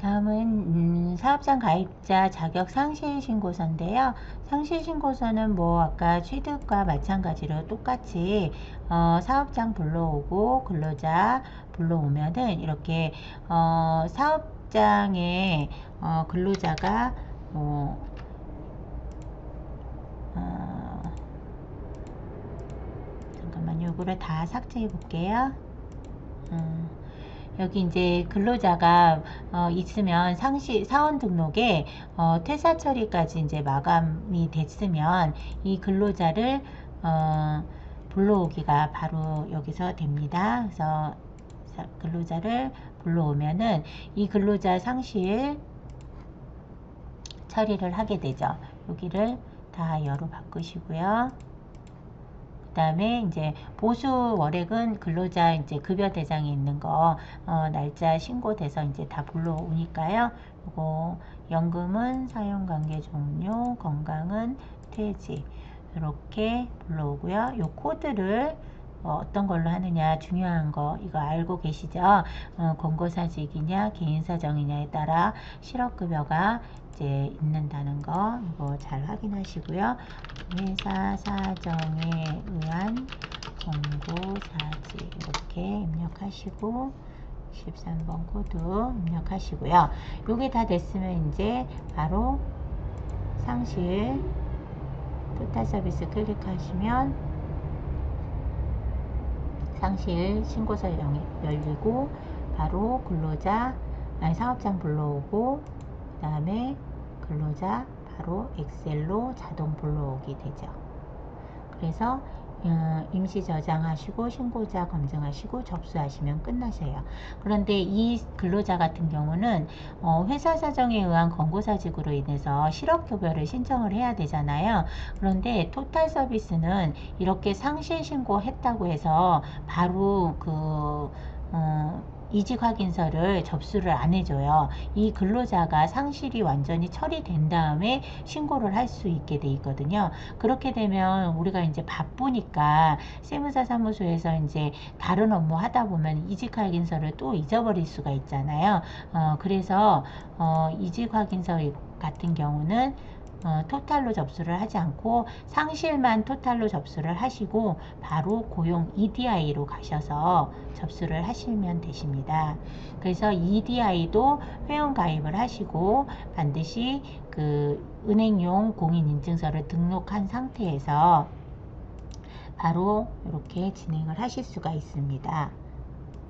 다음은 음, 사업장 가입자 자격 상실 신고서인데요. 상실 신고서는 뭐 아까 취득과 마찬가지로 똑같이 어, 사업장 불러오고 근로자 불러오면은 이렇게 어, 사업장에 어, 근로자가 뭐 어, 잠깐만요. 이거를 다 삭제해 볼게요. 음. 여기 이제 근로자가 어, 있으면 상시 사원 등록에 어, 퇴사 처리까지 이제 마감이 됐으면 이 근로자를 어, 불러오기가 바로 여기서 됩니다. 그래서 근로자를 불러오면은 이 근로자 상실 처리를 하게 되죠. 여기를 다 열어 바꾸시고요. 다음에 이제 보수 월액은 근로자 이제 급여 대상에 있는 거 어, 날짜 신고돼서 이제 다 불러오니까요. 요거 연금은 사용관계 종료, 건강은 퇴직 이렇게 불러오고요. 요 코드를 어, 떤 걸로 하느냐 중요한 거 이거 알고 계시죠? 어, 권고사직이냐 개인사정이냐에 따라 실업급여가 이제 있는다는 거 이거 잘 확인하시고요. 회사 사정에 의한 공고사직 이렇게 입력하시고 13번 코드 입력하시고요. 요게 다 됐으면 이제 바로 상실 토탈 서비스 클릭하시면 상실 신고서 열리고 바로 근로자 아니 사업장 불러오고 그 다음에 근로자 바로 엑셀로 자동 불러오게 되죠. 그래서 어, 임시 저장하시고 신고자 검증하시고 접수하시면 끝나셔요. 그런데 이 근로자 같은 경우는 어, 회사 사정에 의한 권고사직으로 인해서 실업급여를 신청을 해야 되잖아요. 그런데 토탈 서비스는 이렇게 상실 신고했다고 해서 바로 그 어, 이직 확인서를 접수를 안 해줘요. 이 근로자가 상실이 완전히 처리된 다음에 신고를 할 수 있게 돼 있거든요. 그렇게 되면 우리가 이제 바쁘니까 세무사 사무소에서 이제 다른 업무 하다 보면 이직 확인서를 또 잊어버릴 수가 있잖아요. 어, 그래서 어, 이직 확인서 같은 경우는 어, 토탈로 접수를 하지 않고 상실만 토탈로 접수를 하시고 바로 고용 EDI로 가셔서 접수를 하시면 되십니다. 그래서 EDI도 회원 가입을 하시고 반드시 그 은행용 공인인증서를 등록한 상태에서 바로 이렇게 진행을 하실 수가 있습니다.